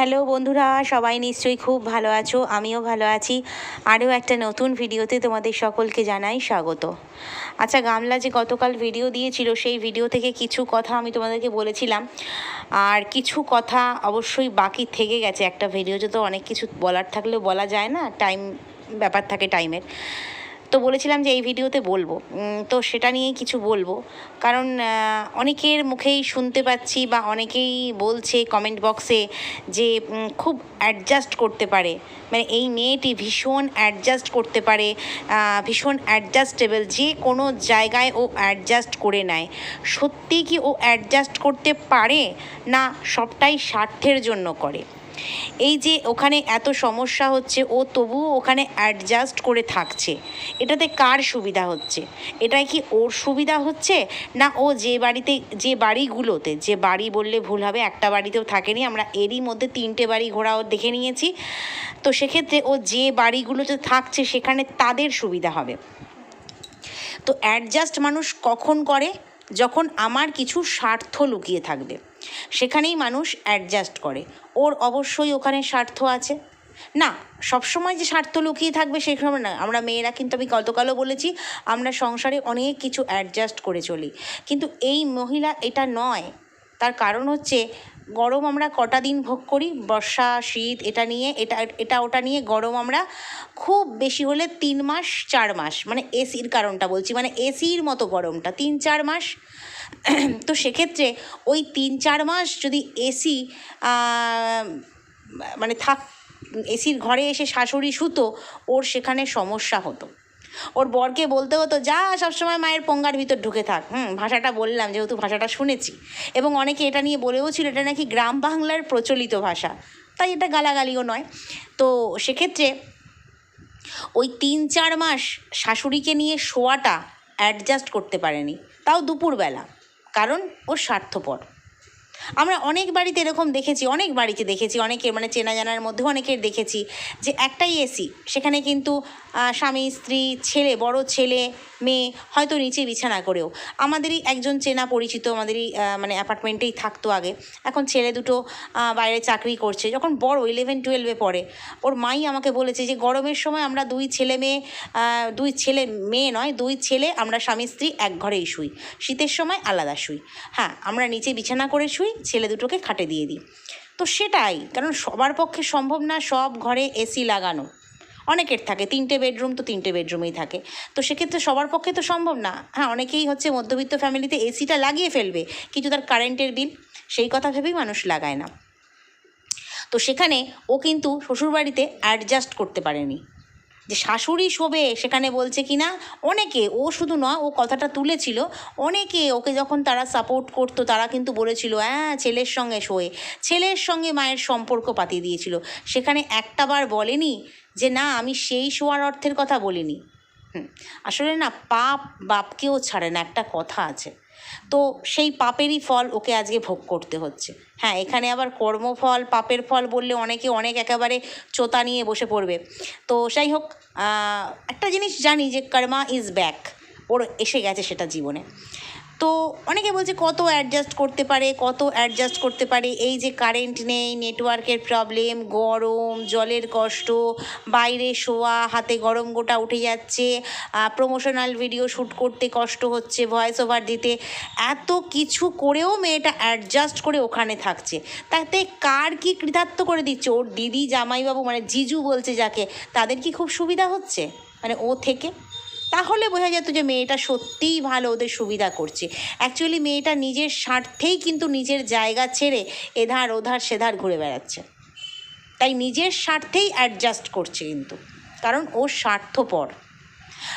Hello বন্ধুরা, সবাই নিশ্চয়ই খুব ভালো আছো, আমিও ভালো আছি। আরও একটা নতুন ভিডিওতে তোমাদের সকলকে জানাই স্বাগত। আচ্ছা গামলা যে গতকাল ভিডিও দিয়েছিল, সেই ভিডিও থেকে কিছু কথা আমি তোমাদেরকে বলেছিলাম। আর কিছু কথা অবশ্যই বাকি থেকে গেছে একটা ভিডিওতে, তো অনেক কিছু বলার থাকলেও বলা যায় না, টাইম, ব্যাপার থাকে টাইমের। তো বলেছিলাম যে এই ভিডিওতে বলব। তো সেটা নিয়েই কিছু বলব। কারণ অনেকের মুখেই শুনতে পাচ্ছি বা অনেকেই বলছে কমেন্ট বক্সে যে খুব অ্যাডজাস্ট করতে পারে। মানে এই মেয়েটি ভীষণ অ্যাডজাস্ট করতে পারে ভীষণ অ্যাডজাস্টেবল যে কোনো জায়গায় ও অ্যাডজাস্ট করে নেয়। সত্যি কি ও অ্যাডজাস্ট করতে পারে? না, সবটাই স্বার্থের জন্য করে। এই যে ওখানে এত সমস্যা হচ্ছে, ও তবুও ওখানে অ্যাডজাস্ট করে থাকছে। এটাতে কার সুবিধা হচ্ছে? এটাই কি ওর সুবিধা হচ্ছে? না ও যে বাড়িতে, যে বাড়িগুলোতে, যে বাড়ি বললে ভুল হবে, একটা বাড়িতেও থাকেনি, আমরা এরই মধ্যে তিনটে বাড়ি ঘোরা ও দেখে নিয়েছি। তো সেক্ষেত্রে ও যে বাড়িগুলোতে থাকছে, সেখানে তাদের সুবিধা হবে। তো অ্যাডজাস্ট মানুষ কখন করে? যখন আমার কিছু স্বার্থ লুকিয়ে থাকবে, সেখানেই মানুষ অ্যাডজাস্ট করে। ওর অবশ্যই ওখানে স্বার্থ আছে। না, সবসময় যে স্বার্থ লুকিয়ে থাকবে সময় না। আমরা মেয়েরা কিন্তু আমি গতকালও বলেছি, আমরা সংসারে অনেক কিছু অ্যাডজাস্ট করে চলি। কিন্তু এই মহিলা এটা নয়। তার কারণ হচ্ছে গরম আমরা কটা দিন ভোগ করি? বর্ষা, শীত, এটা নিয়ে, এটা এটা ওটা নিয়ে গরম আমরা খুব বেশি হলে তিন মাস, চার মাস মানে এসির কারণটা বলছি মানে এসির মতো গরমটা, তিন, চার মাস। তো সেক্ষেত্রে ওই তিন, চার মাস যদি এসি মানে থাক, এসির ঘরে এসে শাশুড়ি শুতো, ওর সেখানে সমস্যা হতো। ওর বরকে বলতে হতো, যা, সবসময় মায়ের পঙ্গার ভিতর ঢুকে থাক। হুম, ভাষাটা বললাম, যেহেতু ভাষাটা শুনেছি। এবং অনেকে এটা নিয়ে বলেও ছিল, এটা নাকি গ্রাম বাংলার প্রচলিত ভাষা। তাই এটা গালাগালিও নয়। তো সেক্ষেত্রে ওই তিন চার মাস শাশুড়িকে নিয়ে শোয়াটা অ্যাডজাস্ট করতে পারেনি। তাও দুপুরবেলা, কারণ ও স্বার্থপর। আমরা অনেক বাড়িতে এরকম দেখেছি, অনেক বাড়িতে দেখেছি অনেকের মানে চেনা জানার মধ্যেও অনেকের দেখেছি যে একটাই এসি সেখানে কিন্তু স্বামী, স্ত্রী, ছেলে, বড় ছেলে, মেয়ে, হয়তো নিচে বিছানা করেও। আমাদেরই একজন চেনা পরিচিত আমাদেরই মানে অ্যাপার্টমেন্টেই থাকতো আগে। এখন ছেলে দুটো বাইরে চাকরি করছে। যখন বড় ইলেভেন টুয়েলভে পড়ে, ওর মাই আমাকে বলেছে যে, গরমের সময় আমরা দুই ছেলে মেয়ে দুই ছেলে মেয়ে নয়, দুই ছেলে, আমরা স্বামী, স্ত্রী এক ঘরেই শুই। শীতের সময় আলাদা শুই। হ্যাঁ আমরা নিচে বিছানা করে শুই, ছেলে দুটোকে খাটে দিয়ে দিই। তো সেটাই, কারণ সবার পক্ষে সম্ভব না সব ঘরে এসি লাগানো। অনেকের থাকে, তিনটে বেডরুম তো তিনটে বেডরুমেই থাকে। তো সেক্ষেত্রে সবার পক্ষে তো সম্ভব না। হ্যাঁ অনেকেই হচ্ছে মধ্যবিত্ত ফ্যামিলিতে এসিটা লাগিয়ে ফেলবে, কিন্তু তার কারেন্টের বিল সেই কথা ভেবেই মানুষ লাগায় না। তো সেখানে ও কিন্তু শ্বশুরবাড়িতে অ্যাডজাস্ট করতে পারেনি। যে শাশুড়ি শোবে সেখানে বলছে কি না অনেকে, ও শুধু নয়, ও কথাটা তুলেছিল, অনেকে ওকে যখন তারা সাপোর্ট করতো, তারা কিন্তু বলেছিল হ্যাঁ ছেলের সঙ্গে শোয়ে। ছেলের সঙ্গে মায়ের সম্পর্ক পাতিয়ে দিয়েছিল। সেখানে একটাবার বলেনি যে না, আমি সেই শোয়ার অর্থের কথা বলিনি। হুম, আসলে না, পাপ বাপকেও ছাড়ে না, একটা কথা আছে। তো সেই পাপেরই ফল ওকে আজকে ভোগ করতে হচ্ছে। হ্যাঁ এখানে আবার কর্মফল, পাপের ফল বললে অনেকে অনেক একেবারে চোতা নিয়ে বসে পড়বে। তো যাই হোক একটা জিনিস জানি যে কর্মা ইজ ব্যাক, ওর এসে গেছে সেটা জীবনে। তো অনেকে বলছে কত অ্যাডজাস্ট করতে পারে, কত অ্যাডজাস্ট করতে পারে। এই যে কারেন্ট নেই নেটওয়ার্কের প্রবলেম গরম, জলের কষ্ট, বাইরে শোয়া, হাতে গরম গোটা উঠে যাচ্ছে। প্রমোশনাল ভিডিও শ্যুট করতে কষ্ট হচ্ছে ভয়েস ওভার দিতে। এত কিছু করেও মেয়েটা অ্যাডজাস্ট করে ওখানে থাকছে। তাতে কার কি কৃতার্থ করে দিচ্ছে? ওর দিদি, জামাইবাবু মানে জিজু বলছে যাকে, তাদের কি খুব সুবিধা হচ্ছে? মানে ও থেকে? তাহলে বোঝা যেত যে মেয়েটা সত্যিই ভালো, ওদের সুবিধা করছে। অ্যাকচুয়ালি মেয়েটা নিজের স্বার্থেই কিন্তু নিজের জায়গা ছেড়ে এধার ওধার সেধার ঘুরে বেড়াচ্ছে। তাই নিজের স্বার্থেই অ্যাডজাস্ট করছে কিন্তু, কারণ ও স্বার্থপর।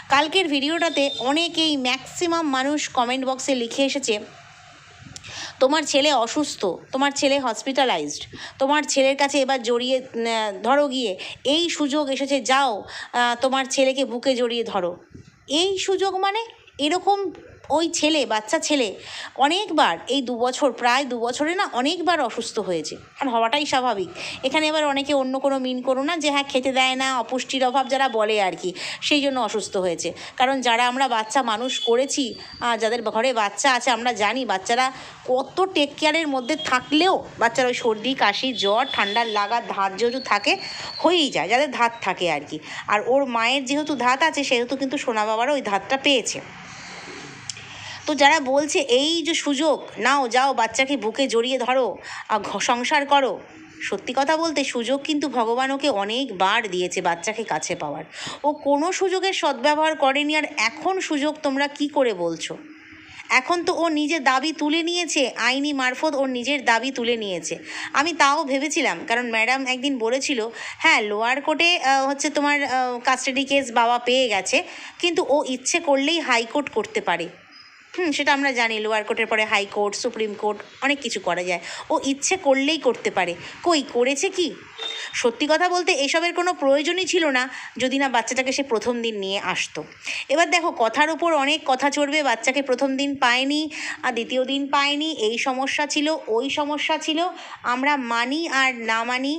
কালকের ভিডিওটাতে অনেকেই ম্যাক্সিমাম মানুষ কমেন্ট বক্সে লিখে এসেছে তোমার ছেলে অসুস্থ, তোমার ছেলে হসপিটালাইজড তোমার ছেলের কাছে এবার জড়িয়ে ধরো গিয়ে, এই সুযোগ এসেছে, যাও তোমার ছেলেকে বুকে জড়িয়ে ধরো। এই সুযোগ মানে এরকম ওই ছেলে, বাচ্চা ছেলে অনেকবার, এই দু বছর, প্রায় দু বছরে না অনেকবার অসুস্থ হয়েছে। আর হওয়াটাই স্বাভাবিক। এখানে এবার অনেকে অন্য কোনো মিন করো না যে হ্যাঁ খেতে দেয় না, অপুষ্টির অভাব যারা বলে আর কি, সেই জন্য অসুস্থ হয়েছে। কারণ যারা আমরা বাচ্চা মানুষ করেছি যাদের ঘরে বাচ্চা আছে, আমরা জানি বাচ্চারা কত টেক কেয়ারের মধ্যে থাকলেও বাচ্চার ওই সর্দি, কাশি, জ্বর ঠান্ডার লাগা, ধাত যেহেতু থাকে, হয়েই যায়, যাদের ধাত থাকে আর কি। আর ওর মায়ের যেহেতু ধাত আছে, সেহেতু কিন্তু সোনা বাবারও ওই ধাতটা পেয়েছে। তো যারা বলছে, এই যে সুযোগ, নাও যাও বাচ্চাকে বুকে জড়িয়ে ধরো আর সংসার করো। সত্যি কথা বলতে সুযোগ কিন্তু ভগবান ওকে অনেকবার দিয়েছে বাচ্চাকে কাছে পাওয়ার। ও কোনো সুযোগের সদ্ব্যবহার করেনি আর এখন সুযোগ তোমরা কি করে বলছো? এখন তো ও নিজের দাবি তুলে নিয়েছে, আইনি মারফত ওর নিজের দাবি তুলে নিয়েছে। আমি তাও ভেবেছিলাম, কারণ ম্যাডাম একদিন বলেছিল হ্যাঁ লোয়ার কোর্টে হচ্ছে তোমার কাস্টাডি কেস বাবা পেয়ে গেছে, কিন্তু ও ইচ্ছে করলেই হাইকোর্ট করতে পারে। হুম, সেটা আমরা জানি লোয়ার কোর্টের পরে হাইকোর্ট সুপ্রিম কোর্ট অনেক কিছু করা যায়। ও ইচ্ছে করলেই করতে পারে। কই, করেছে কি? সত্যি কথা বলতে এসবের কোনো প্রয়োজনই ছিল না, যদি না বাচ্চাটাকে সে প্রথম দিন নিয়ে আসতো। এবার দেখো, কথার উপর অনেক কথা চড়বে, বাচ্চাকে প্রথম দিন পায়নি, আর দ্বিতীয় দিন পায়নি, এই সমস্যা ছিল, ওই সমস্যা ছিল। আমরা মানি আর না মানি,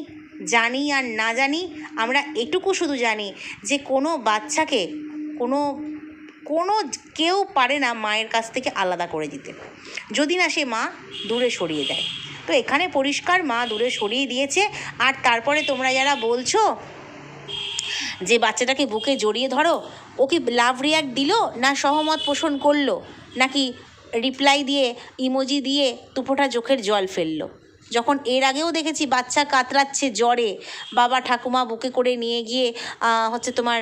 জানি আর না জানি, আমরা এটুকু শুধু জানি যে কোনো বাচ্চাকে, কোনো কোনো কেউ পারে না মায়ের কাছ থেকে আলাদা করে দিতে। যদি না সে মা দূরে সরিয়ে দেয়। তো এখানে পরিষ্কার মা দূরে সরিয়ে দিয়েছে। আর তারপরে তোমরা যারা বলছো যে বাচ্চাটাকে বুকে জড়িয়ে ধরো, ও কি লাভ রিয়াক্ট দিল না সহমত পোষণ করল? নাকি রিপ্লাই দিয়ে ইমোজি দিয়ে তুপোটা চোখের জল ফেলল? যখন এর আগেও দেখেছি বাচ্চা কাতরাচ্ছে জ্বরে, বাবা ঠাকুমা বুকে করে নিয়ে গিয়ে হচ্ছে তোমার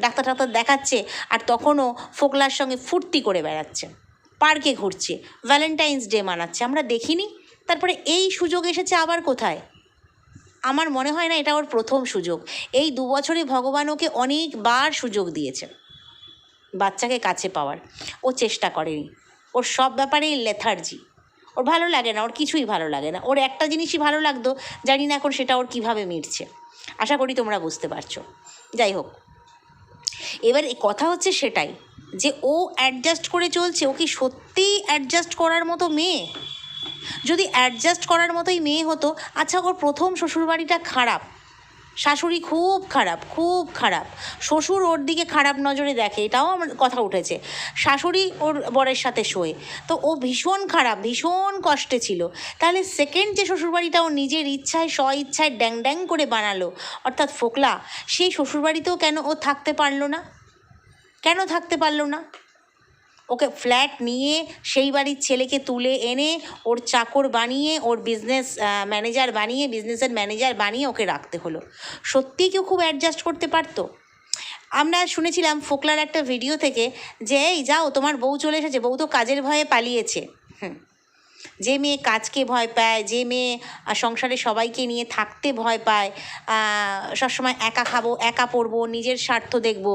ডাক্তার টাক্তার দেখাচ্ছে আর তখনও ফোকলার সঙ্গে ফুর্তি করে বেড়াচ্ছে। পার্কে ঘুরছে ভ্যালেন্টাইন্স ডে মানাচ্ছে। আমরা দেখিনি, তারপরে এই সুযোগ এসেছে আবার কোথায়? আমার মনে হয় না এটা ওর প্রথম সুযোগ। এই দু বছরে ভগবান ওকে অনেকবার সুযোগ দিয়েছে বাচ্চাকে কাছে পাওয়ার। ও চেষ্টা করেনি। ওর সব ব্যাপারেই লেথার্জি ওর ভালো লাগে না, ওর কিছুই ভালো লাগে না। ওর একটা জিনিসই ভালো লাগতো, জানি না এখন সেটা ওর কীভাবে মিটছে। আশা করি তোমরা বুঝতে পারছ। যাই হোক, এবার কথা হচ্ছে সেটাই যে ও অ্যাডজাস্ট করে চলছে, ও কি সত্যিই অ্যাডজাস্ট করার মতো মেয়ে? যদি অ্যাডজাস্ট করার মতোই মেয়ে হতো আচ্ছা ওর প্রথম শ্বশুরবাড়িটা খারাপ শাশুড়ি খুব খারাপ খুব খারাপ। শ্বশুর ওর দিকে খারাপ নজরে দেখে, এটাও আমার কথা উঠেছে। শাশুড়ি ওর বরের সাথে শোয়। তো ও ভীষণ খারাপ, ভীষণ কষ্টে ছিল। তাহলে সেকেন্ড যে শ্বশুরবাড়িটা ও নিজের ইচ্ছায় স্ব ইচ্ছায় ড্যাং ড্যাং করে বানালো, অর্থাৎ ফোকলা, সেই শ্বশুরবাড়িতেও কেন ও থাকতে পারল না? কেন থাকতে পারল না? ওকে ফ্ল্যাট নিয়ে সেই বাড়ির ছেলেকে তুলে এনে ওর চাকর বানিয়ে, ওর বিজনেস ম্যানেজার বানিয়ে বিজনেসের ম্যানেজার বানিয়ে ওকে রাখতে হলো। সত্যিই কেউ খুব অ্যাডজাস্ট করতে পারতো? আমরা শুনেছিলাম ফোকলার একটা ভিডিও থেকে যে, এই যাও, তোমার বউ চলে এসেছে, বউ তো কাজের ভয়ে পালিয়েছে। হুম। যে মেয়ে কাজকে ভয় পায়, যে মেয়ে সংসারে সবাইকে নিয়ে থাকতে ভয় পায় সবসময় একা খাব, একা পড়ব, নিজের স্বার্থ দেখব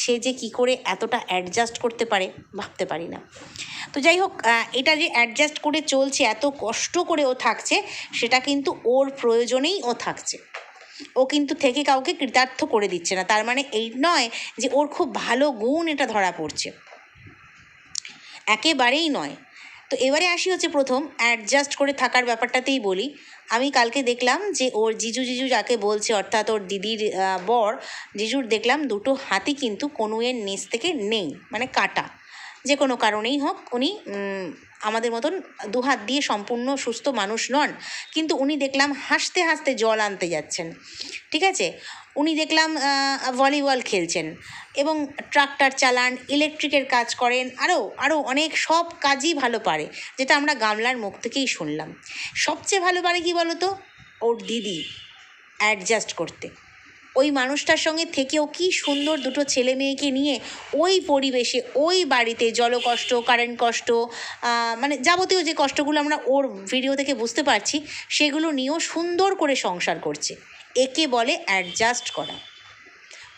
সে যে কি করে এতটা অ্যাডজাস্ট করতে পারে ভাবতে পারি না। তো যাই হোক এটা যে অ্যাডজাস্ট করে চলছে, এত কষ্ট করে ও থাকছে, সেটা কিন্তু ওর প্রয়োজনেই ও থাকছে। ও কিন্তু থেকে কাউকে কৃতার্থ করে দিচ্ছে না। তার মানে এই নয় যে ওর খুব ভালো গুণ এটা ধরা পড়ছে। একেবারেই নয়। তো এবারে আসি হচ্ছে প্রথম অ্যাডজাস্ট করে থাকার ব্যাপারটাতেই বলি। আমি কালকে দেখলাম যে ওর জিজু জিজু যাকে বলছে, অর্থাৎ ওর দিদির বর, জিজুর দেখলাম দুটো হাতি কিন্তু কনুয়ের নিচ থেকে নেই মানে কাটা। যে কোনো কারণেই হোক, উনি আমাদের মতন দু হাত দিয়ে সম্পূর্ণ সুস্থ মানুষ নন। কিন্তু উনি দেখলাম হাসতে হাসতে জল আনতে যাচ্ছেন। ঠিক আছে? উনি দেখলাম ভলিবল খেলছেন এবং ট্রাক্টর চালান, ইলেকট্রিকের কাজ করেন আরও আরও অনেক সব কাজই ভালো পারে, যেটা আমরা গামলার মুখ থেকেই শুনলাম। সবচেয়ে ভালো পারে কি বলো তো ওর দিদি অ্যাডজাস্ট করতে। ওই মানুষটার সঙ্গে থেকেও কি সুন্দর দুটো ছেলে মেয়েকে নিয়ে ওই পরিবেশে, ওই বাড়িতে জলকষ্ট কারেন্ট কষ্ট মানে যাবতীয় যে কষ্টগুলো আমরা ওর ভিডিও থেকে বুঝতে পারছি, সেগুলো নিয়েও সুন্দর করে সংসার করছে। একে বলে অ্যাডজাস্ট করা।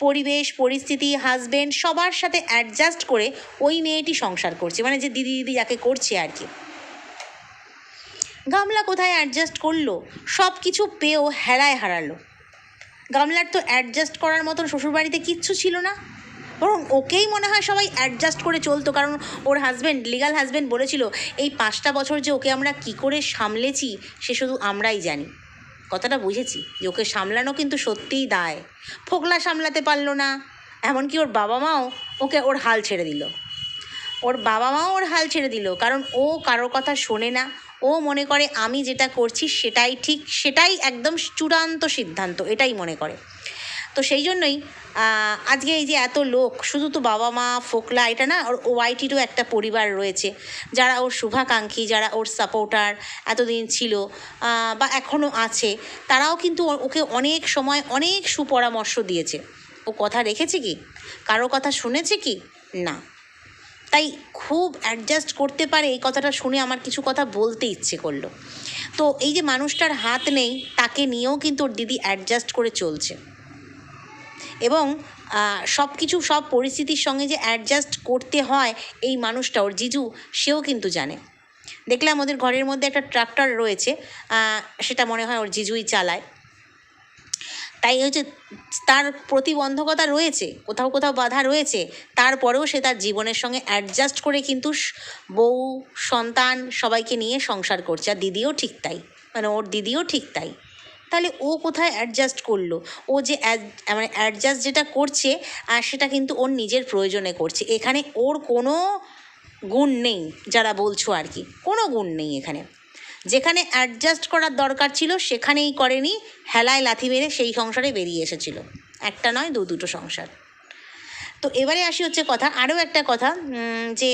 পরিবেশ, পরিস্থিতি হাজবেন্ড সবার সাথে অ্যাডজাস্ট করে ওই মেয়েটি সংসার করছে। মানে যে দিদি দিদি যাকে করছে আর কি। গামলা কোথায় অ্যাডজাস্ট করল? সব কিছু পেয়েও হেলায় হারালো। গামলার তো অ্যাডজাস্ট করার মতন শ্বশুরবাড়িতে কিচ্ছু ছিল না। বরং ওকেই মনে হয় সবাই অ্যাডজাস্ট করে চলতো, কারণ ওর হাজব্যান্ড লিগাল হাজব্যান্ড বলেছিল, এই পাঁচটা বছর যে ওকে আমরা কী করে সামলেছি, সে শুধু আমরাই জানি। কথাটা বুঝেছি, যে ওকে সামলানো কিন্তু সত্যিই দায়। ফোকলা সামলাতে পারল না, এমনকি ওর বাবা মাও ওকে ওর হাল ছেড়ে দিল। ওর বাবা মাও ওর হাল ছেড়ে দিল, কারণ ও কারোর কথা শোনে না ও মনে করে, আমি যেটা করছি সেটাই ঠিক, সেটাই একদম চূড়ান্ত সিদ্ধান্ত। এটাই মনে করে। তো সেই জন্যই আজকে এই যে এত লোক, শুধু তো বাবা মা, ফোকলা, এটা না ওর ওয়াইটিরও একটা পরিবার রয়েছে, যারা ওর শুভাকাঙ্ক্ষী, যারা ওর সাপোর্টার এতদিন ছিল বা এখনও আছে, তারাও কিন্তু ওকে অনেক সময় অনেক সুপরামর্শ দিয়েছে। ও কথা রেখেছে কি? কারও কথা শুনেছে কি? না। তাই খুব অ্যাডজাস্ট করতে পারে এই কথাটা শুনে আমার কিছু কথা বলতে ইচ্ছে করল। তো এই যে মানুষটার হাত নেই, তাকে নিয়েও কিন্তু ওর দিদি অ্যাডজাস্ট করে চলছে। এবং সব কিছু সব পরিস্থিতির সঙ্গে যে অ্যাডজাস্ট করতে হয় এই মানুষটা, ওর জিজু, সেও কিন্তু জানে। দেখলাম ওদের ঘরের মধ্যে একটা ট্রাক্টর রয়েছে সেটা মনে হয় ওর জিজুই চালায়। তাই হচ্ছে তার প্রতিবন্ধকতা রয়েছে, কোথাও কোথাও বাধা রয়েছে, তারপরেও সে তার জীবনের সঙ্গে অ্যাডজাস্ট করে কিন্তু বউ, সন্তান সবাইকে নিয়ে সংসার করছে। আর দিদিও ঠিক তাই মানে ওর দিদিও ঠিক তাই। তাহলে ও কোথায় অ্যাডজাস্ট করল? ও যে মানে অ্যাডজাস্ট যেটা করছে, আর সেটা কিন্তু ওর নিজের প্রয়োজনে করছে। এখানে ওর কোনো গুণ নেই, যারা বলছো আর কি। কোনো গুণ নেই এখানে। যেখানে অ্যাডজাস্ট করার দরকার ছিল, সেখানেই করেনি। হেলায় লাথি মেরে সেই সংসারে বেরিয়ে এসেছিল। একটা নয়, দু, দুটো সংসার। তো এবারে আসি হচ্ছে কথা, আরও একটা কথা যে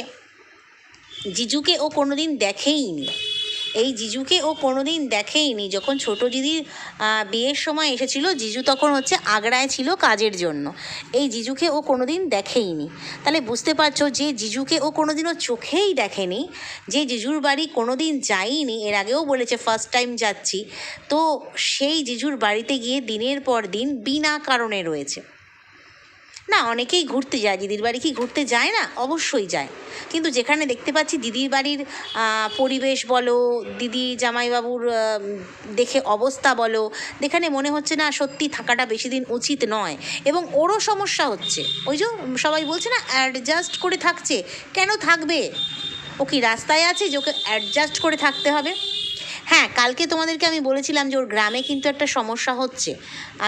জিজুকে ও কোনোদিন দেখেইনি। এই জিজুকে ও কোনোদিন দেখেইনি। যখন ছোট দিদির বিয়ের সময় এসেছিল, জিজু তখন হচ্ছে আগ্রায় ছিল কাজের জন্য। এই জিজুকে ও কোনোদিন দেখেইনি। তাহলে বুঝতে পারছ যে জিজুকে ও কোনোদিনও চোখেই দেখেনি, যে জিজুর বাড়ি কোনোদিন যাইনি এর আগেও বলেছে ফার্স্ট টাইম যাচ্ছি। তো সেই জিজুর বাড়িতে গিয়ে দিনের পর দিন বিনা কারণে রয়েছে। না, অনেকেই ঘুরতে যায়, দিদির বাড়ি কি ঘুরতে যায় না? অবশ্যই যায়। কিন্তু যেখানে দেখতে পাচ্ছি দিদির বাড়ির পরিবেশ বলো, দিদি জামাইবাবুর দেখে অবস্থা বলো, যেখানে মনে হচ্ছে না সত্যি থাকাটা বেশি দিন উচিত নয়। এবং ওরও সমস্যা হচ্ছে। ওই যে সবাই বলছে না অ্যাডজাস্ট করে থাকছে। কেন থাকবে? ও কি রাস্তায় আছে যে ওকে অ্যাডজাস্ট করে থাকতে হবে? হ্যাঁ কালকে তোমাদেরকে আমি বলেছিলাম যে ওর গ্রামে কিন্তু একটা সমস্যা হচ্ছে।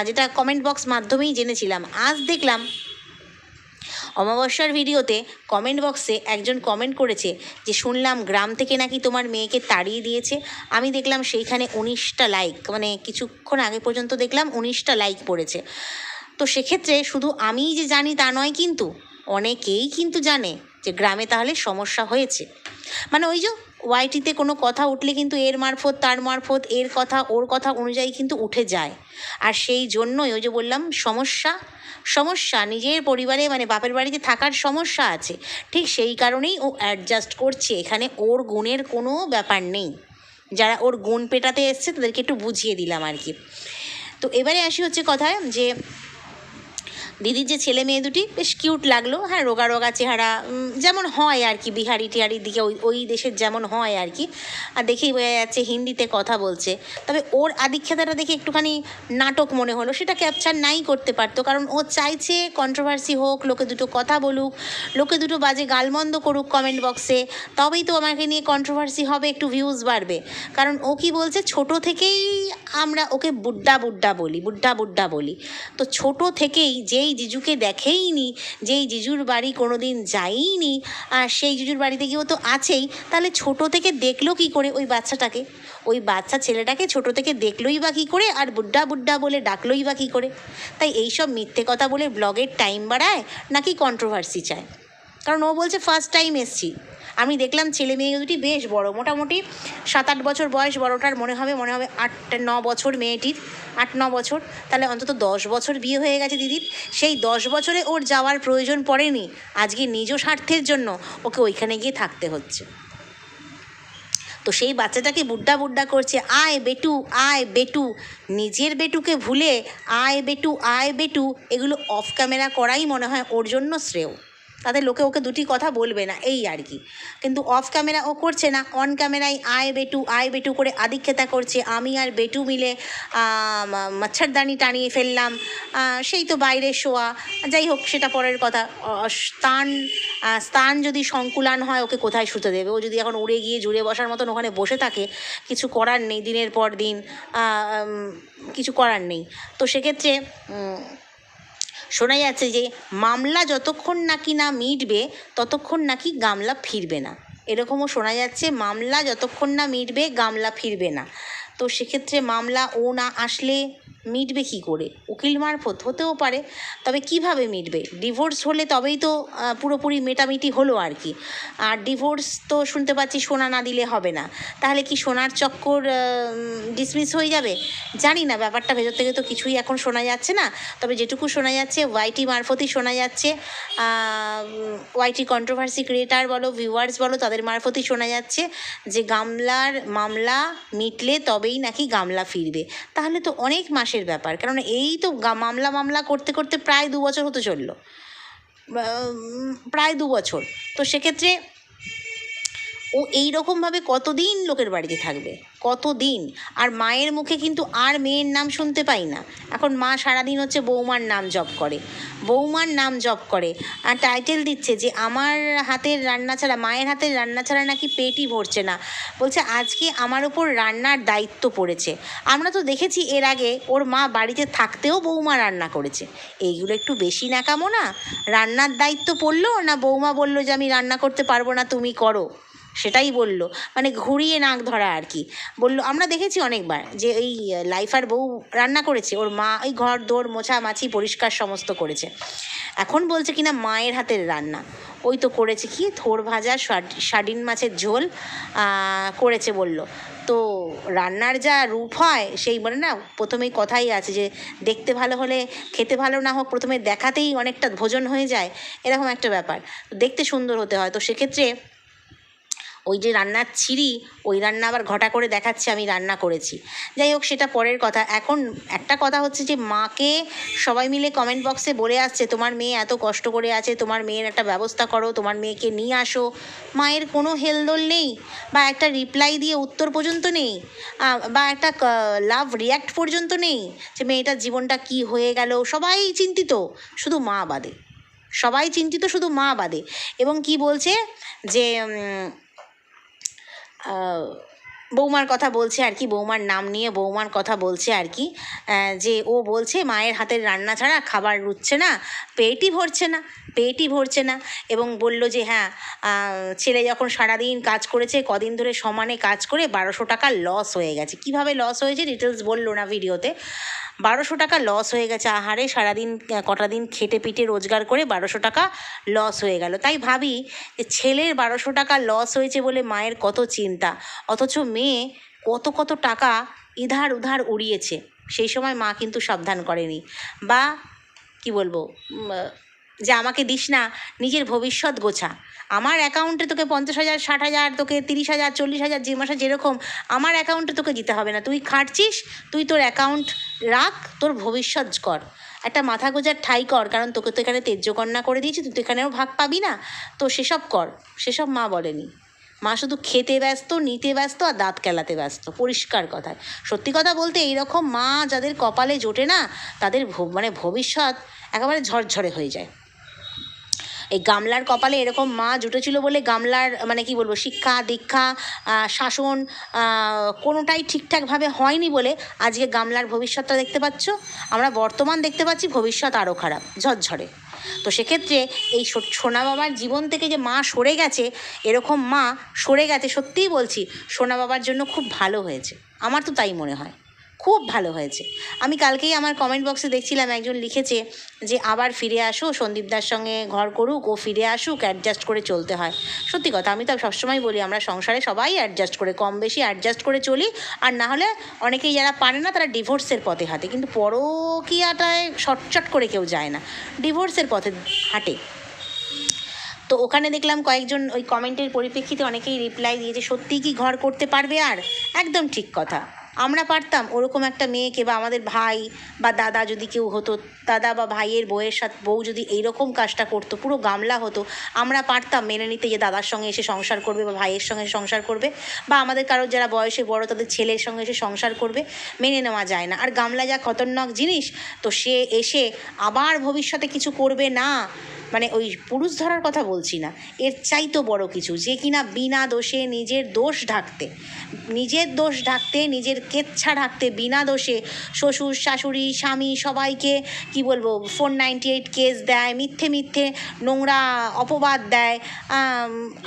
যেটা কমেন্ট বক্স মাধ্যমেই জেনেছিলাম। আজ দেখলাম অমাবস্যার ভিডিওতে কমেন্ট বক্সে একজন কমেন্ট করেছে যে, শুনলাম গ্রাম থেকে নাকি তোমার মেয়েকে তাড়িয়ে দিয়েছে। আমি দেখলাম সেইখানে উনিশটা লাইক মানে কিছুক্ষণ আগে পর্যন্ত দেখলাম উনিশটা লাইক পড়েছে। তো সেক্ষেত্রে শুধু আমিই যে জানি তা নয় কিন্তু, অনেকেই কিন্তু জানে যে গ্রামে তাহলে সমস্যা হয়েছে। মানে ওই যে ওয়াইটিতে কোনো কথা উঠলে কিন্তু এর মারফত, তার মারফত, এর কথা, ওর কথা অনুযায়ী কিন্তু উঠে যায়। আর সেই জন্যই ওই যে বললাম, সমস্যা সমস্যা, নিজের পরিবারে মানে বাপের বাড়িতে থাকার সমস্যা আছে। ঠিক সেই কারণেই ও অ্যাডজাস্ট করছে। এখানে ওর গুণের কোনো ব্যাপার নেই। যারা ওর গুণ পেটাতে এসছে তাদেরকে একটু বুঝিয়ে দিলাম আর কি। তো এবারে আসি হচ্ছে কথায় যে দিদির যে ছেলে মেয়ে দুটি বেশ কিউট লাগল। হ্যাঁ রোগা রোগা চেহারা যেমন হয় আর কি, বিহারি টিহারির দিকে ওই ওই দেশের যেমন হয় আর কি। আর দেখেই বোঝা যাচ্ছে হিন্দিতে কথা বলছে। তবে ওর আদিক্ষেতাটা দেখে একটুখানি নাটক মনে হলো। সেটা ক্যাপচার নাই করতে পারতো, কারণ ও চাইছে কন্ট্রোভার্সি হোক, লোকে দুটো কথা বলুক, লোকে দুটো বাজে গালমন্দ করুক কমেন্ট বক্সে তবেই তো আমাকে নিয়ে কন্ট্রোভার্সি হবে, একটু ভিউজ বাড়বে। কারণ ও কি বলছে, ছোট থেকেই আমরা ওকে বুড্ডা বুড্ডা বলি, বুড্ডা বুড্ডা বলি। তো ছোট থেকেই যেই জিজুকে দেখেইনি, যেই জিজুর বাড়ি কোনো দিন যাইনি, আর সেই জিজুর বাড়িতে গিয়েও তো আছেই, তাহলে ছোট থেকে দেখল কি করে ওই বাচ্চাটাকে? ওই বাচ্চা ছেলেটাকে ছোট থেকে দেখলোই বা কী করে, আর বুড্ডা বুড্ডা বলে ডাকলোই বা কী করে? তাই এইসব মিথ্যে কথা বলে ব্লগের টাইম বাড়ায়, নাকি কন্ট্রোভার্সি চায়? কারণ ও বলছে ফার্স্ট টাইম এসছি। আমি দেখলাম ছেলে মেয়ে দুটি বেশ বড়। মোটামুটি সাত আট বছর বয়স বড়টার মনে হবে মনে হবে আট ন বছর মেয়েটির আট ন বছর। তাহলে অন্তত দশ বছর বিয়ে হয়ে গেছে দিদির। সেই দশ বছরে ওর যাওয়ার প্রয়োজন পড়েনি। আজকে নিজ স্বার্থের জন্য ওকে ওইখানে গিয়ে থাকতে হচ্ছে। তো সেই বাচ্চাটাকে বুড্ডা বুড্ডা করছে, আয় বেটু আয় বেটু, নিজের বেটুকে ভুলে আয় বেটু আয় বেটু। এগুলো অফ ক্যামেরা করাই মনে হয় ওর জন্য শ্রেয়। তাতে লোকে ওকে দুটি কথা বলবে না, এই আর কি। কিন্তু অফ ক্যামেরা ও করছে না অন ক্যামেরায় আয় বেটু আয় বেটু করে আদিক্ষেতা করছে, আমি আর বেটু মিলে মচ্ছরদানি টানিয়ে ফেললাম সেই তো বাইরে শোয়া যাই হোক, সেটা পরের কথা। স্থান স্থান যদি সংকুলান হয়, ওকে কোথায় শুতে দেবে? ও যদি এখন উড়ে গিয়ে জুড়ে বসার মতন ওখানে বসে থাকে, কিছু করার নেই দিনের পর দিন কিছু করার নেই। তো সেক্ষেত্রে শোনা যাচ্ছে যে, মামলা যতক্ষণ নাকি না মিটবে, ততক্ষণ নাকি গামলা ফিরবে না। এরকমও শোনা যাচ্ছে, মামলা যতক্ষণ না মিটবে, গামলা ফিরবে না। তো সেক্ষেত্রে মামলা ও না আসলে মিটবে কী করে? উকিল মারফত হতেও পারে, তবে কীভাবে মিটবে? ডিভোর্স হলে তবেই তো পুরোপুরি মেটামিটি হলো আর কি। আর ডিভোর্স তো শুনতে পাচ্ছি সোনা না দিলে হবে না। তাহলে কি সোনার চক্কর ডিসমিস হয়ে যাবে? জানি না, ব্যাপারটা ভেতর থেকে তো কিছুই এখন শোনা যাচ্ছে না। তবে যেটুকু শোনা যাচ্ছে, ওয়াইটি মারফতই শোনা যাচ্ছে। ওয়াইটি কন্ট্রোভার্সি ক্রিয়েটার বলো ভিউয়ার্স বলো, তাদের মারফতই শোনা যাচ্ছে যে গামলার মামলা মিটলে তবেই নাকি গামলা ফিরবে। তাহলে তো অনেক মাসের ব্যাপার। কারণ এই তো মামলা মামলা করতে করতে প্রায় দু বছর হতে চলল। প্রায় দু বছর। তো সেক্ষেত্রে ও এই রকমভাবে কতদিন লোকের বাড়িতে থাকবে? কতদিন? আর মায়ের মুখে কিন্তু আর মেয়ের নাম শুনতে পাই না। এখন মা সারাদিন হচ্ছে বৌমার নাম জপ করে। বৌমার নাম জপ করে। আর টাইটেল দিচ্ছে যে আমার হাতের রান্না ছাড়া, মায়ের হাতের রান্না ছাড়া নাকি পেটই ভরছে না। বলছে, আজকে আমার ওপর রান্নার দায়িত্ব পড়েছে। আমরা তো দেখেছি এর আগে ওর মা বাড়িতে থাকতেও বৌমা রান্না করেছে। এইগুলো একটু বেশি ন্যাকামো না? রান্নার দায়িত্ব পড়ল না বৌমা বলল যে, আমি রান্না করতে পারব না, তুমি করো। সেটাই বলল। মানে ঘুরিয়ে নাক ধরা আর কি। বলল, আমরা দেখেছি অনেকবার যে এই লাইফার বউ রান্না করেছে, ওর মা ওই ঘর দোর মোছা মাছি পরিষ্কার সমস্ত করেছে। এখন বলছে কিনা মায়ের হাতের রান্না। ওই তো করেছে কি? থোর ভাজা, সাড- সাডিন মাছের ঝোল করেছে বলল। তো রান্নার যা রূপ হয়, সেই মানে না প্রথমেই কথাই আছে যে দেখতে ভালো হলে খেতে ভালো না হোক, প্রথমে দেখাতেই অনেকটা ভোজন হয়ে যায়, এরকম একটা ব্যাপার। দেখতে সুন্দর হতে হয়। তো সেক্ষেত্রে ওই যে রান্নার ছিঁড়ি, ওই রান্না আবার ঘটা করে দেখাচ্ছে, আমি রান্না করেছি। যাই হোক, সেটা পরের কথা। এখন একটা কথা হচ্ছে যে, মাকে সবাই মিলে কমেন্ট বক্সে বলে আসছে, তোমার মেয়ে এত কষ্ট করে আছে, তোমার মেয়ের একটা ব্যবস্থা করো, তোমার মেয়েকে নিয়ে আসো। মায়ের কোনো হেলদোল নেই, বা একটা রিপ্লাই দিয়ে উত্তর পর্যন্ত নেই বা একটা লাভ রিয়াক্ট পর্যন্ত নেই, যে মেয়েটার জীবনটা কি হয়ে গেল। সবাই চিন্তিত, শুধু মা বাদে। সবাই চিন্তিত, শুধু মা বাদে। এবং কি বলছে যে বৌমার কথা বলছে আর কি, বৌমার নাম নিয়ে বৌমার কথা বলছে আর কি যে ও বলছে মায়ের হাতের রান্না ছাড়া খাবার রুচ্ছে না, পেটই ভরছে না, পেটই ভরছে না, এবং বলল যে হ্যাঁ ছেলে যখন সারাদিন কাজ করেছে, কদিন ধরে সমানে কাজ করে বারোশো টাকা লস হয়ে গেছে। কীভাবে লস হয়েছে ডিটেলস বলল না ভিডিওতে বারোশো টাকা লস হয়ে গেছে আহারে, সারাদিন কটা দিন খেটে পিটে রোজগার করে বারোশো টাকা লস হয়ে গেল। তাই ভাবি যে ছেলের বারোশো টাকা লস হয়েছে বলে মায়ের কত চিন্তা? অথচ মেয়ে কত কত টাকা ইধার উধার উড়িয়েছে। সেই সময় মা কিন্তু সাবধান করেনি। বা, কি বলব যে আমাকে দিস না, নিজের ভবিষ্যৎ গোছা। আমার অ্যাকাউন্টে তোকে পঞ্চাশ হাজার, ষাট হাজার, তোকে তিরিশ হাজার, চল্লিশ হাজার যে মাসে যেরকম, আমার অ্যাকাউন্টে তোকে দিতে হবে না। তুই খাটছিস, তুই তোর অ্যাকাউন্ট রাখ, তোর ভবিষ্যৎ কর। একটা মাথা গোজার ঠাই কর, কারণ তোকে তো এখানে তেজ্যকন্যা করে দিয়েছি, তুই তো এখানেও ভাগ পাবি না। তো সেসব কর, সেসব মা বলেনি। মা শুধু খেতে ব্যস্ত, নিতে ব্যস্ত আর দাঁত কেলাতে ব্যস্ত। পরিষ্কার কথায় সত্যি কথা বলতে এইরকম মা যাদের কপালে জোটে না, তাদের মানে ভবিষ্যৎ একেবারে ঝরঝরে হয়ে যায়। এই গামলার কপালে এরকম মা জুটেছিল বলে গামলার মানে কি বলব, শিক্ষা, দীক্ষা শাসন কোনোটাই ঠিকঠাকভাবে হয়নি বলে আজকে গামলার ভবিষ্যৎটা দেখতে পাচ্ছ। আমরা বর্তমান দেখতে পাচ্ছি ভবিষ্যৎ আরও খারাপ, ঝরঝরে। তো সেক্ষেত্রে এই সোনা বাবার জীবন থেকে যে মা সরে গেছে, এরকম মা সরে গেছে, সত্যিই বলছি, সোনা বাবার জন্য খুব ভালো হয়েছে। আমার তো তাই মনে হয়। খুব ভালো হয়েছে। আমি কালকেই আমার কমেন্ট বক্সে দেখছিলাম, একজন লিখেছে যে, আবার ফিরে আসো সন্দীপদার সঙ্গে ঘর করুক, ও ফিরে আসুক অ্যাডজাস্ট করে চলতে হয়। সত্যি কথা, আমি তো সবসময় বলি, আমরা সংসারে সবাই অ্যাডজাস্ট করে, কম বেশি অ্যাডজাস্ট করে চলি, আর না হলে অনেকেই যারা পারে না, তারা ডিভোর্সের পথে হাঁটে, কিন্তু পরকীয়াটায় শর্টচট করে কেউ যায় না ডিভোর্সের পথে হাঁটে। তো ওখানে দেখলাম কয়েকজন ওই কমেন্টের পরিপ্রেক্ষিতে অনেকেই রিপ্লাই দিয়েছে সত্যিই কি ঘর করতে পারবে আর? একদম ঠিক কথা। আমরা পারতাম ওরকম একটা মেয়েকে বা আমাদের ভাই বা দাদা যদি কেউ হতো, দাদা বা ভাইয়ের বউয়ের সাথে, বউ যদি এইরকম কাজটা করতো, পুরো গামলা হতো, আমরা পারতাম মেনে নিতে যে দাদার সঙ্গে এসে সংসার করবে বা ভাইয়ের সঙ্গে সংসার করবে বা আমাদের কারোর যারা বয়সে বড় তাদের ছেলের সঙ্গে এসে সংসার করবে, মেনে নেওয়া যায় না। আর গামলা যা খতরনাক জিনিস, তো সে এসে আবার ভবিষ্যতে কিছু করবে না। মানে ওই পুরুষ ধরার কথা বলছি না, এর চাইতো বড় কিছু, যে কিনা বিনা দোষে নিজের দোষ ঢাকতে, নিজের দোষ ঢাকতে, নিজের কেচ্ছা ঢাকতে, বিনা দোষে শ্বশুর, শাশুড়ি, স্বামী সবাইকে কি বলব, ফোর নাইনটি এইট কেস দেয়, মিথ্যে মিথ্যে নোংরা অপবাদ দেয়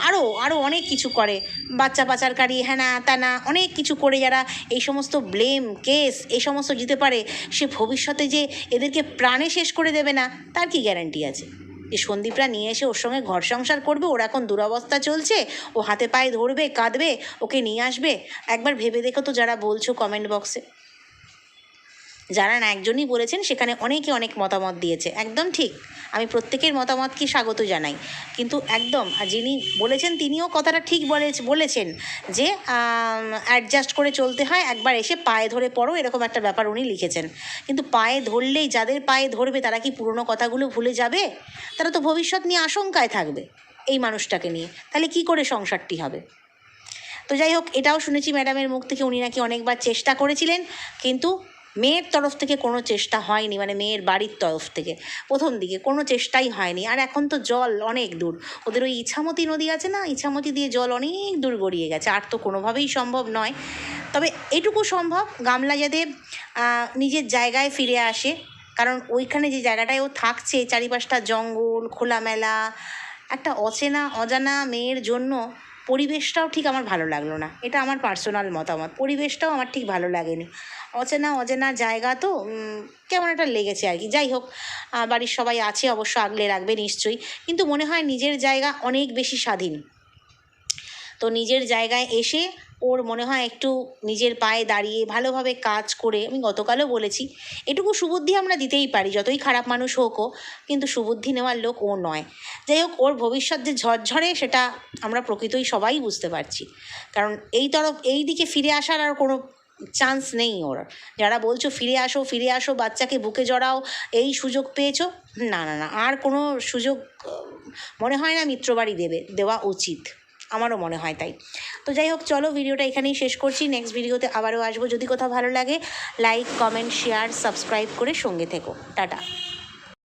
আরও আরও অনেক কিছু করে, বাচ্চা পাচারকারী, হ্যানা ত্যানা, অনেক কিছু করে যারা এই সমস্ত ব্লেম কেস এই সমস্ত দিতে পারে, সে ভবিষ্যতে যে এদেরকে প্রাণে শেষ করে দেবে না, তার কি গ্যারান্টি আছে? যে সন্দীপরা নিয়ে এসে ওর সঙ্গে ঘর সংসার করবে, ওর এখন দুরবস্থা চলছে, ও হাতে পায়ে ধরবে, কাঁদবে, ওকে নিয়ে আসবে। একবার ভেবে দেখো তো যারা বলছো কমেন্ট বক্সে যারা না একজনই বলেছেন, সেখানে অনেকে অনেক মতামত দিয়েছে। একদম ঠিক। আমি প্রত্যেকের মতামতকে স্বাগত জানাই। কিন্তু একদম, আর যিনি বলেছেন, তিনিও কথাটা ঠিক বলে বলেছেন যে অ্যাডজাস্ট করে চলতে হয়, একবার এসে পায়ে ধরে পড়ো, এরকম একটা ব্যাপার উনি লিখেছেন। কিন্তু পায়ে ধরলেই যাদের পায়ে ধরবে, তারা কি পুরনো কথাগুলো ভুলে যাবে? তারা তো ভবিষ্যৎ নিয়ে আশঙ্কায় থাকবে এই মানুষটাকে নিয়ে। তাহলে কি করে সংসারটি হবে? তো যাই হোক, এটাও শুনেছি ম্যাডামের মুখ থেকে, উনি নাকি অনেকবার চেষ্টা করেছিলেন, কিন্তু মেয়ের তরফ থেকে কোনো চেষ্টা হয়নি মানে মেয়ের বাড়ির তরফ থেকে। প্রথম দিকে কোনো চেষ্টাই হয়নি। আর এখন তো জল অনেক দূর। ওদের ওই ইছামতি নদী আছে না? ইছামতি দিয়ে জল অনেক দূর গড়িয়ে গেছে। আর তো কোনোভাবেই সম্ভব নয়। তবে এটুকু সম্ভব গামলা যাতে নিজের জায়গায় ফিরে আসে। কারণ ওইখানে যে জায়গাটায় ও থাকছে, চারিপাশটা জঙ্গল, খোলামেলা, একটা অচেনা, অজানা মেয়ের জন্য পরিবেশটাও ঠিক আমার ভালো লাগল না। এটা আমার পার্সোনাল মতামত। পরিবেশটাও আমার ঠিক ভালো লাগেনি। অচেনা অজেনা জায়গা তো কেমন একটা লেগেছে আর কি। যাই হোক বাড়ির সবাই আছে অবশ্য, আগলে রাখবে নিশ্চয়ই। কিন্তু মনে হয় নিজের জায়গা অনেক বেশি স্বাধীন। তো নিজের জায়গায় এসে ওর মনে হয় একটু নিজের পায়ে দাঁড়িয়ে ভালোভাবে কাজ করে, আমি গতকালও বলেছি, এটুকু সুবুদ্ধি আমরা দিতেই পারি, যতই খারাপ মানুষ হোকও কিন্তু সুবুদ্ধি নেওয়ার লোক ও নয়। যাই হোক, ওর ভবিষ্যৎ যে ঝরঝরে সেটা আমরা প্রকৃতই সবাই বুঝতে পারছি। কারণ এই তরফ, এই দিকে ফিরে আসার আর কোনো চান্স নেই ওর। যারা বলছো ফিরে আসো ফিরে আসো, বাচ্চাকে বুকে জড়াও, এই সুযোগ পেয়েছ? না না না, আর কোনো সুযোগ, মনে হয় না মিত্রবাড়ি দেবে, দেওয়া উচিত। আমারও মনে হয় তাই। তো যাই হোক, চলো ভিডিওটা এখানেই শেষ করছি। নেক্সট ভিডিওতে আবারও আসব। যদি কোথাও ভালো লাগে লাইক কমেন্ট শেয়ার সাবস্ক্রাইব করে সঙ্গে থেকো। টাটা।